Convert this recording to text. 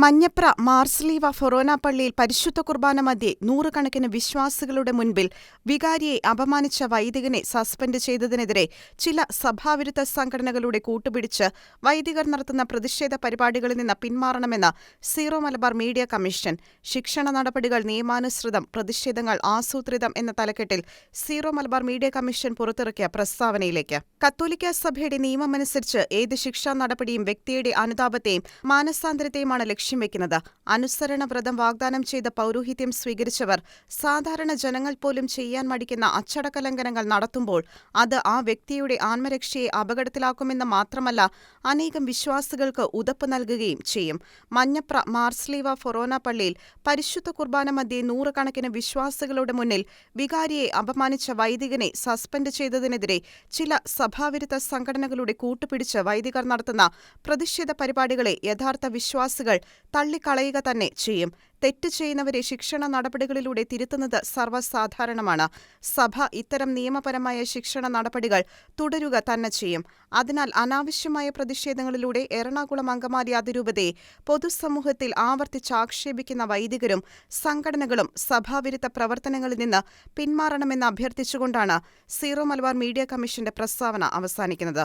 മഞ്ഞപ്ര മാർസ്ലീവ ഫൊറോന പള്ളിയിൽ പരിശുദ്ധ കുർബാന മധ്യേ നൂറുകണക്കിന് വിശ്വാസികളുടെ മുൻപിൽ വികാരിയെ അപമാനിച്ച വൈദികനെ സസ്പെൻഡ് ചെയ്തതിനെതിരെ ചില സഭാവിരുദ്ധ സംഘടനകളുടെ കൂട്ടുപിടിച്ച് വൈദികർ നടത്തുന്ന പ്രതിഷേധ പരിപാടികളിൽ നിന്ന് പിന്മാറണമെന്ന് സീറോ മലബാർ മീഡിയ കമ്മീഷൻ ശിക്ഷണ നടപടികൾ നിയമാനുസൃതം പ്രതിഷേധങ്ങൾ ആസൂത്രിതം എന്ന തലക്കെട്ടിൽ സീറോ മലബാർ മീഡിയ കമ്മീഷൻ പുറത്തിറക്കിയ പ്രസ്താവനയിലേക്ക്. കത്തോലിക്ക സഭയുടെ നിയമമനുസരിച്ച് ഏത് ശിക്ഷാ നടപടിയും വ്യക്തിയുടെ അനുതാപത്തെയും മാനസാന്തരത്തെയുമാണ് ലക്ഷ്യം വെക്കുന്നത് അനുസരണ വ്രതം വാഗ്ദാനം ചെയ്ത പൗരോഹിത്യം സ്വീകരിച്ചവർ സാധാരണ ജനങ്ങൾ പോലും ചെയ്യാൻ മടിക്കുന്ന അച്ചടക്ക ലംഘനങ്ങൾ നടത്തുമ്പോൾ അത് ആ വ്യക്തിയുടെ ആത്മരക്ഷയെ അപകടത്തിലാക്കുമെന്ന് മാത്രമല്ല അനേകം വിശ്വാസികൾക്ക് ഉതപ്പ് നൽകുകയും ചെയ്യും. മഞ്ഞപ്ര മാർസ്ലീവ ഫൊറോന പള്ളിയിൽ പരിശുദ്ധ കുർബാന മധ്യേ നൂറുകണക്കിന് വിശ്വാസികളുടെ മുന്നിൽ വികാരിയെ അപമാനിച്ച വൈദികനെ സസ്പെൻഡ് ചെയ്തതിനെതിരെ ചില സഭാവിരുദ്ധ സംഘടനകളുടെ കൂട്ടുപിടിച്ച് വൈദികർ നടത്തുന്ന പ്രതിഷേധ പരിപാടികളെ യഥാർത്ഥ വിശ്വാസികൾ തള്ളിക്കളയുക തന്നെ ചെയ്യും. തെറ്റ് ചെയ്യുന്നവരെ ശിക്ഷണ നടപടികളിലൂടെ തിരുത്തുന്നത് സർവസാധാരണമാണ്. സഭ ഇത്തരം നിയമപരമായ ശിക്ഷണ നടപടികൾ തുടരുക തന്നെ ചെയ്യും. അതിനാൽ അനാവശ്യമായ പ്രതിഷേധങ്ങളിലൂടെ എറണാകുളം അങ്കമാലി അതിരൂപതയെ പൊതുസമൂഹത്തിൽ ആവർത്തിച്ചാക്ഷേപിക്കുന്ന വൈദികരും സംഘടനകളും സഭാവിരുദ്ധ പ്രവർത്തനങ്ങളിൽ നിന്ന് പിന്മാറണമെന്ന് അഭ്യർത്ഥിച്ചുകൊണ്ടാണ് സീറോ മലബാർ മീഡിയ കമ്മീഷന്റെ പ്രസ്താവന അവസാനിക്കുന്നത്.